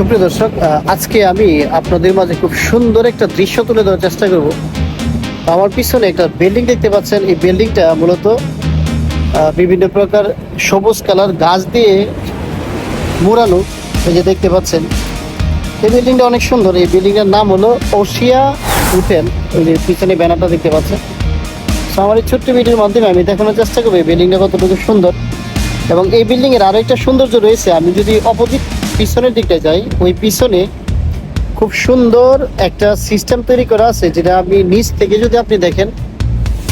সুপ্রিয় দর্শক আজকে আমি আপনাদের মাঝে খুব সুন্দর একটা দৃশ্য তুলে ধরার চেষ্টা করব। আমার পিছনে একটা বিল্ডিং দেখতে পাচ্ছেন। এই বিল্ডিংটা মূলত বিভিন্ন প্রকার সবুজ কালার গাছ দিয়ে মোড়ানো। এই যে দেখতে পাচ্ছেন, এই বিল্ডিংটা অনেক সুন্দর। এই বিল্ডিংটার নাম হলো ওশিয়া হোটেল। ওই যে পিছনে ব্যানারটা দেখতে পাচ্ছেন। আমার এই ছোট্ট ভিডিওর মাধ্যমে আমি দেখানোর চেষ্টা করব এই বিল্ডিংটা কতটুকু সুন্দর। এবং এই বিল্ডিং এর আরও একটা সৌন্দর্য রয়েছে। আমি যদি অপোজিট পিছনের দিকটা যাই, ওই পিছনে খুব সুন্দর একটা সিস্টেম তৈরি করা আছে, যেটা আপনি নিচ থেকে যদি আপনি দেখেন,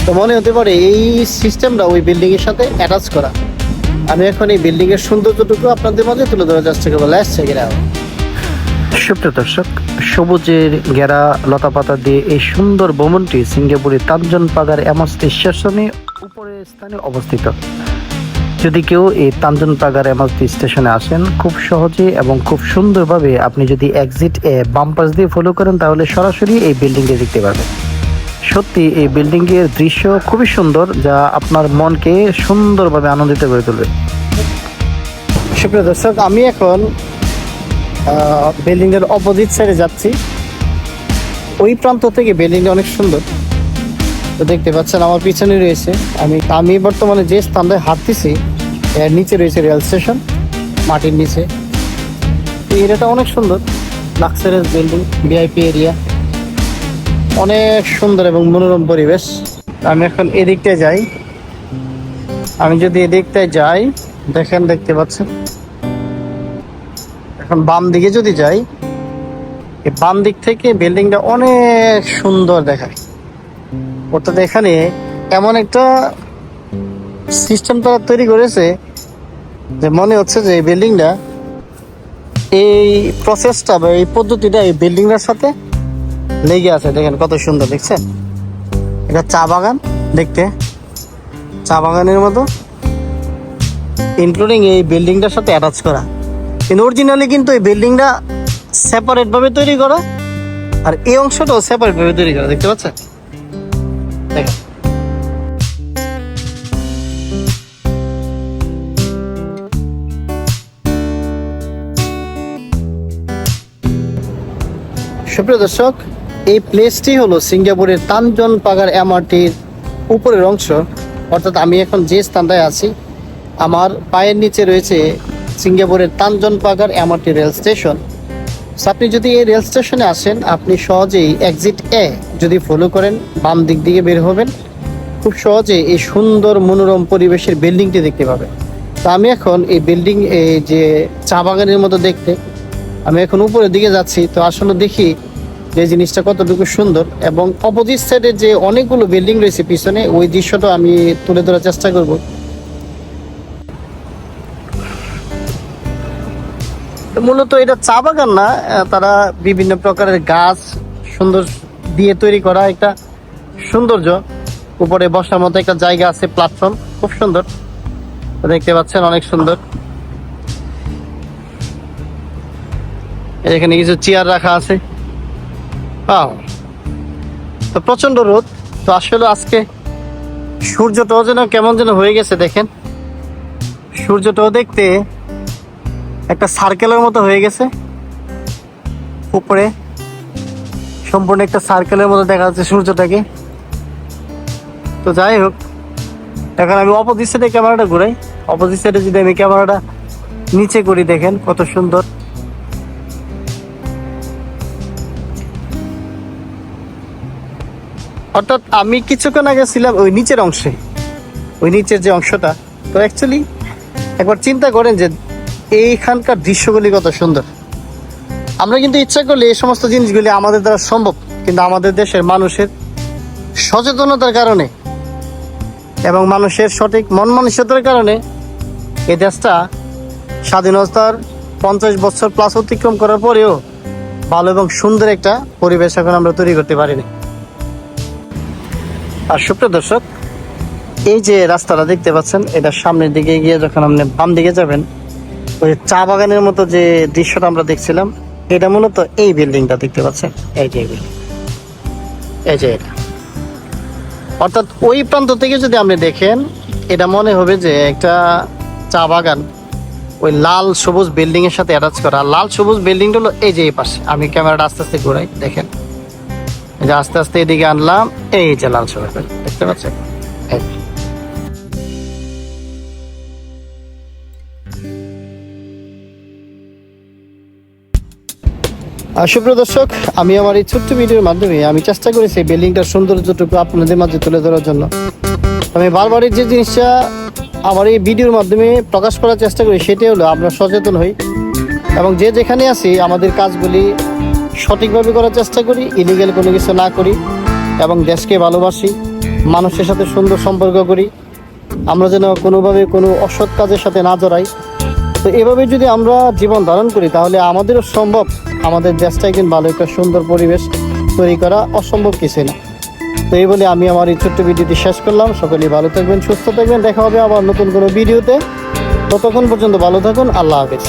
তো মনে হতে পারে এই সিস্টেমটা ওই বিল্ডিং এর সাথে অ্যাটাচ করা। আমি এখন এই বিল্ডিং এর সৌন্দর্যটুকু আপনাদের মাঝে তুলে ধরার চেষ্টা করব। লাস্ট সেকেন্ড সুপ্রিয় দর্শক, সবুজের ঘেরা লতা পাতা দিয়ে এই সুন্দর ভবনটি সিঙ্গাপুরের তাঞ্জন পাগার এমস স্টেশনে উপরের স্থানে অবস্থিত। যদি কেউ এই তাঞ্জন পাগার এমস স্টেশনে আসেন, খুব সহজে এবং খুব সুন্দরভাবে আপনি যদি এক্সিট এ বাম পাশ দিয়ে ফলো করেন, তাহলে সরাসরি এই বিল্ডিংটি দেখতে পাবেন। সত্যি, এই বিল্ডিং এর দৃশ্য খুবই সুন্দর, যা আপনার মনকে সুন্দরভাবে আনন্দিত করে তুলবে। সুপ্রিয় দর্শক, আমি এখন বিল্ডিংয়ের অপোজিট সাইডে যাচ্ছি। ওই প্রান্ত থেকে বিল্ডিংটা অনেক সুন্দর। তো দেখতে পাচ্ছেন, আমার পিছনে রয়েছে। আমি আমি বর্তমানে যে স্থানটায় হাঁটতেছি, এর নিচে রয়েছে রেল স্টেশন, মাটির নিচে। এই এরিয়াটা অনেক সুন্দর। লাক্সারিয়াস বিল্ডিং ভিআইপি এরিয়া অনেক সুন্দর এবং মনোরম পরিবেশ। আমি এখন এদিকটায় যাই। আমি যদি এদিকটায় যাই, দেখেন, দেখতে পাচ্ছেন। এখন বাম দিকে যদি যাই বাম দিক থেকে বিল্ডিংটা অনেক সুন্দর দেখায়। অর্থাৎ এখানে এমন একটা সিস্টেম তারা তৈরি করেছে যে মনে হচ্ছে যে এই বিল্ডিংটা এই প্রসেসটা বা এই পদ্ধতিটা এই বিল্ডিংটার সাথে লেগে আছে। দেখেন কত সুন্দর, দেখছেন? এটা চা বাগান, দেখতে। চা বাগানের মতো ইনক্লুডিং এই বিল্ডিংটার সাথে অ্যাটাচ করা। কিন্তু অরিজিনালি কিন্তু এই বিল্ডিংটা সেপারেটভাবে তৈরি করা, আর এই অংশটাও সেপারেটভাবে তৈরি করা, দেখতে পাচ্ছেন? দেখেন। সুপ্রিয় দর্শক, এই প্লেসটি হলো সিঙ্গাপুরের তানজন পাগার এমআরটির উপরের অংশ। অর্থাৎ আমি এখন যে স্থানটায় আছি, আমার পায়ের নিচে রয়েছে সিঙ্গাপুরের Tanjong Pagar MRT rail station. আপনি যদি এই রেল স্টেশনে আসেন, আপনি সহজেই এক্সিট এ যদি ফলো করেন, বাম দিক দিকে বের হবেন। খুব সহজে এই সুন্দর মনোরম পরিবেশের বিল্ডিংটি দেখতে পাবেন। তো আমি এখন এই বিল্ডিং এই যে চা বাগানের মতো দেখতে, আমি এখন উপরের দিকে যাচ্ছি। তো আসলে দেখি যে জিনিসটা কতটুকু সুন্দর এবং অপোজিট সাইডে যে অনেকগুলো বিল্ডিং রয়েছে পিছনে, ওই দৃশ্যটা আমি তুলে ধরার চেষ্টা করব। মূলত এটা চা বাগান না তারা বিভিন্ন প্রকারের গাছ সুন্দর দিয়ে তৈরি করা একটা সৌন্দর্য। উপরে বসার মতো একটা জায়গা আছে প্ল্যাটফর্ম খুব সুন্দর। দেখতে পাচ্ছেন অনেক সুন্দর। এখানে কিছু চেয়ার রাখা আছে. তো প্রচণ্ড রোদ। তো আসলে আজকে সূর্যটাও যেন কেমন যেন হয়ে গেছে, দেখেন। সূর্যটাও দেখতে একটা সার্কেলের মতো হয়ে গেছে। উপরে সম্পূর্ণ একটা সার্কেলের মতো দেখা যাচ্ছে সূর্যটাকে। তো যাই হোক, এখন আমি অপোজিট সাইডে ক্যামেরাটা ঘুরাই। অপোজিট সাইডে যদি আমি ক্যামেরাটা নিচে করি, দেখেন কত সুন্দর। অর্থাৎ আমি কিছুক্ষণ আগে ছিলাম ওই নিচের অংশে, ওই নিচের যে অংশটা। তো অ্যাকচুয়ালি একবার চিন্তা করেন যে এইখানকার দৃশ্যগুলি কত সুন্দর। আমরা কিন্তু ইচ্ছা করলে এই সমস্ত জিনিসগুলি আমাদের দ্বারা সম্ভব, কিন্তু আমাদের দেশের মানুষের সচেতনতার কারণে এবং মানুষের সঠিক মন মানসিকতার কারণে এই দেশটা স্বাধীনতার পঞ্চাশ বছর প্লাস অতিক্রম করার পরেও ভালো এবং সুন্দর একটা পরিবেশ এখন আমরা তৈরি করতে পারিনি। আর সুপ্রিয় দর্শক, এই যে রাস্তাটা দেখতে পাচ্ছেন এটা সামনের দিকে গিয়ে যখন আপনি বাম দিকে যাবেন ওই চা বাগানের মতো যে দৃশ্যটা আমরা দেখছিলাম, এটা মূলত এই বিল্ডিংটা দেখতে পাচ্ছেন। এই যে building। এই যে এটা। অর্থাৎ ওই প্রান্ত থেকে যদি আপনি দেখেন, এটা মনে হবে যে একটা চা বাগান। ওই লাল সবুজ বিল্ডিং এর সাথে অ্যাটাচ করা। লাল সবুজ বিল্ডিংটা হলো এই যে এই পাশে। আমি ক্যামেরাটা আস্তে আস্তে ঘুরাই, দেখেন। যে আস্তে আস্তে এদিকে আনলাম, এই যে লাল সবুজ দেখতে পাচ্ছেন? আর সুপ্রিয় দর্শক, আমি আমার এই ছোট্ট ভিডিওর মাধ্যমে আমি চেষ্টা করেছি বিল্ডিংটার সৌন্দর্যটুকু আপনাদের মাঝে তুলে ধরার জন্য। আমি বারবারই যে জিনিসটা আমার এই ভিডিওর মাধ্যমে প্রকাশ করার চেষ্টা করি, সেটাই হলো আমরা সচেতন হই এবং যে যেখানে আছি, আমাদের কাজগুলি সঠিকভাবে করার চেষ্টা করি ইলিগেল কোনো কিছু না করি এবং দেশকে ভালোবাসি, মানুষের সাথে সুন্দর সম্পর্ক করি। আমরা যেন কোনোভাবে কোনো অসৎ কাজের সাথে না জড়াই। তো এভাবে যদি আমরা জীবন ধারণ করি, তাহলে আমাদেরও সম্ভব আমাদের দেশটা একদিন ভালো একটা সুন্দর পরিবেশ তৈরি করা অসম্ভব কিছু না। তো এই বলে আমি আমার এই ছোট্ট ভিডিওটি শেষ করলাম। সকলেই ভালো থাকবেন, সুস্থ থাকবেন। দেখা হবে আবার নতুন কোনো ভিডিওতে। ততক্ষণ পর্যন্ত ভালো থাকুন, আল্লাহ হাফেজ।